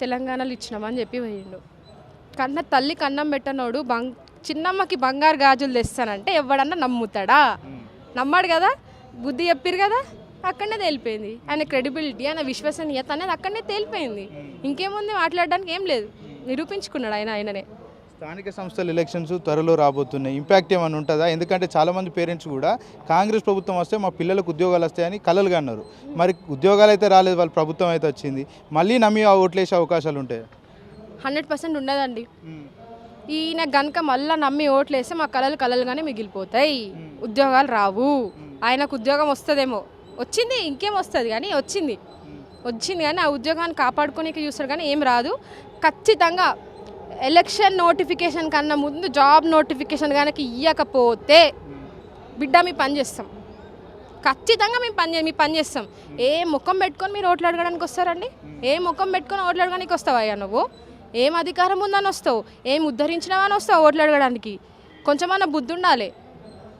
తెలంగాణలో ఇచ్చినామని చెప్పి పోయిండు. కన్న తల్లి కన్నం పెట్టనోడు బంగ్ చిన్నమ్మకి బంగారు గాజులు తెస్తానంటే ఎవడన్నా నమ్ముతాడా? నమ్మాడు కదా? బుద్ధి చెప్పిరు కదా? అక్కడనే తేలిపోయింది. ఆయన క్రెడిబిలిటీ ఆయన విశ్వసనీయత అనేది అక్కడనే తేలిపోయింది. ఇంకేముంది మాట్లాడడానికి ఏం లేదు. నిరూపించుకున్నాడు ఆయన ఆయననే. స్థానిక సంస్థల ఎలక్షన్స్ త్వరలో రాబోతున్నాయి. ఇంపాక్ట్ ఏమైనా ఉంటుందా? ఎందుకంటే చాలామంది పేరెంట్స్ కూడా కాంగ్రెస్ ప్రభుత్వం వస్తే మా పిల్లలకు ఉద్యోగాలు వస్తాయని కలలుగా అన్నారు. మరి ఉద్యోగాలు అయితే రాలేదు వాళ్ళ ప్రభుత్వం అయితే వచ్చింది. మళ్ళీ నమ్మి ఆ ఓట్లేసే అవకాశాలు ఉంటాయి? హండ్రెడ్ పర్సెంట్ ఉండదండి ఈయన గనక మళ్ళీ నమ్మి ఓట్లు వేస్తే మా కళలు కళలుగానే మిగిలిపోతాయి. ఉద్యోగాలు రావు. ఆయనకు ఉద్యోగం వస్తుందేమో. వచ్చింది ఇంకేం వస్తుంది కానీ వచ్చింది. వచ్చింది కానీ ఆ ఉద్యోగాన్ని కాపాడుకోనికి చూస్తారు కానీ ఏం రాదు. ఖచ్చితంగా ఎలక్షన్ నోటిఫికేషన్ కన్నా ముందు జాబ్ నోటిఫికేషన్ కనుక ఇవ్వకపోతే బిడ్డ మీ పని చేస్తాం. ఖచ్చితంగా మేము పని చే- మీ పని చేస్తాం. ఏ ముఖం పెట్టుకొని మీరు ఓట్లు అడగడానికి వస్తారండి? ఏ ముఖం పెట్టుకొని ఓట్లు అడగడానికి వస్తావా అయ్యా నువ్వు? ఏం అధికారం ఉందని వస్తావు? ఏం ఉద్ధరించినావని వస్తావు ఓట్లు అడగడానికి? కొంచెమన్నా బుద్ధి ఉండాలి.